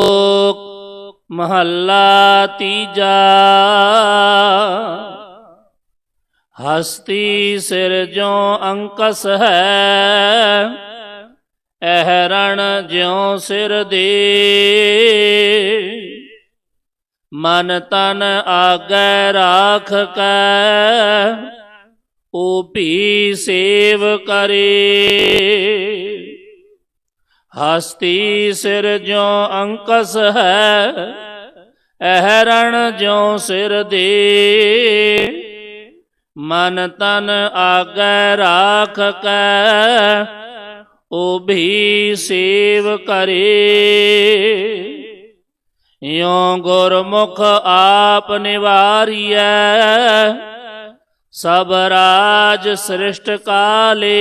ਸ਼ਲੋਕ ਮਹੱਲਾ ਤੀਜਾ। ਹਸਤੀ ਸਿਰ ਜੋ ਅੰਕਸ ਹੈ, ਅਹਰਣ ਜਿਉ ਸਿਰ ਦੇ। ਮਨ ਤਨ ਆਗੈ ਰਾਖ ਕੈ ਓ ਸੇਵ ਕਰੇ। ਹਸਤੀ ਸਿਰ ਜੋ ਅੰਕਸ ਹੈ, ਅਹਰਣ ਜੋ ਸਿਰ ਦੇ। ਮਨ ਤਨ ਆਗੈ ਰਾਖ ਕੈ ਓ ਸੇਵ ਕਰੇ। ਯੋ ਗੁਰਮੁਖ ਆਪ ਨਿਵਾਰੀਐ, ਸਭ ਰਾਜ ਸ੍ਰਿਸ਼ਟ ਕਾਲੇ।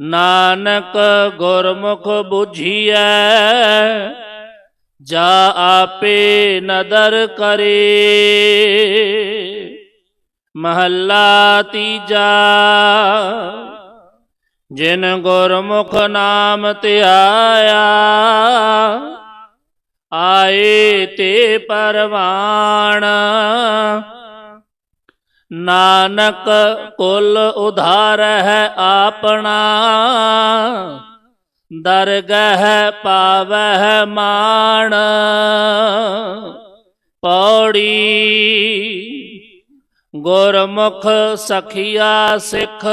ਨਾਨਕ ਗੁਰਮੁਖ 부ਝੀਐ ਜਾ ਆਪੇ ਨਦਰ ਕਰੇ। ਮਹੱਲਾ ਤੀਜਾ, ਜਿਨ ਗੁਰਮੁਖ ਨਾਮ ਧਿਆਇਆ ਆਏ ਤੇ ਪਰਵਾਣ। ਨਾਨਕ ਕੁਲ ਉਧਾਰ ਹੈ ਆਪਣਾ, ਦਰਗਹਿ ਪਾਵਹਿ ਮਾਣ। ਪੌੜੀ ਗੁਰਮੁਖ ਸਖੀਆ ਸਿੱਖ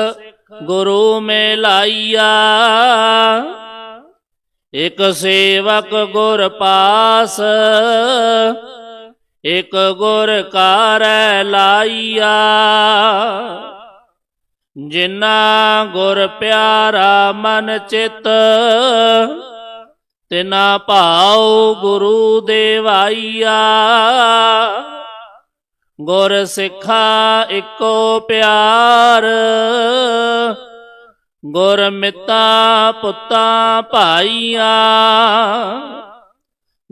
ਗੁਰੂ ਮੇ ਲਾਈਆ ਇਕ ਸੇਵਕ ਗੁਰ ਪਾਸ ਇਕ ਗੁਰ ਕਾਰੈ ਲਾਈਆ ਜਿਨਾ ਗੁਰ ਪਿਆਰਾ ਮਨ ਚਿਤ, ਤਿਨਾ ਭਾਉ ਗੁਰੂ ਦੇਵਾਈਆ। ਗੁਰ ਸਿੱਖਾ ਇੱਕੋ ਪਿਆਰ, ਗੁਰ ਮਿੱਤਾ ਪੁੱਤਾ ਭਾਈਆ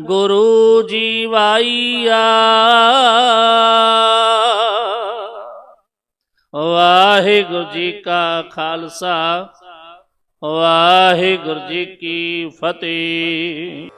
ਗੁਰੂ ਜੀ ਜੀਵਾਈਆ। ਵਾਹਿਗੁਰੂ ਜੀ ਕਾ ਖਾਲਸਾ ਵਾਹਿਗੁਰੂ ਜੀ ਕੀ ਫਤਿਹ।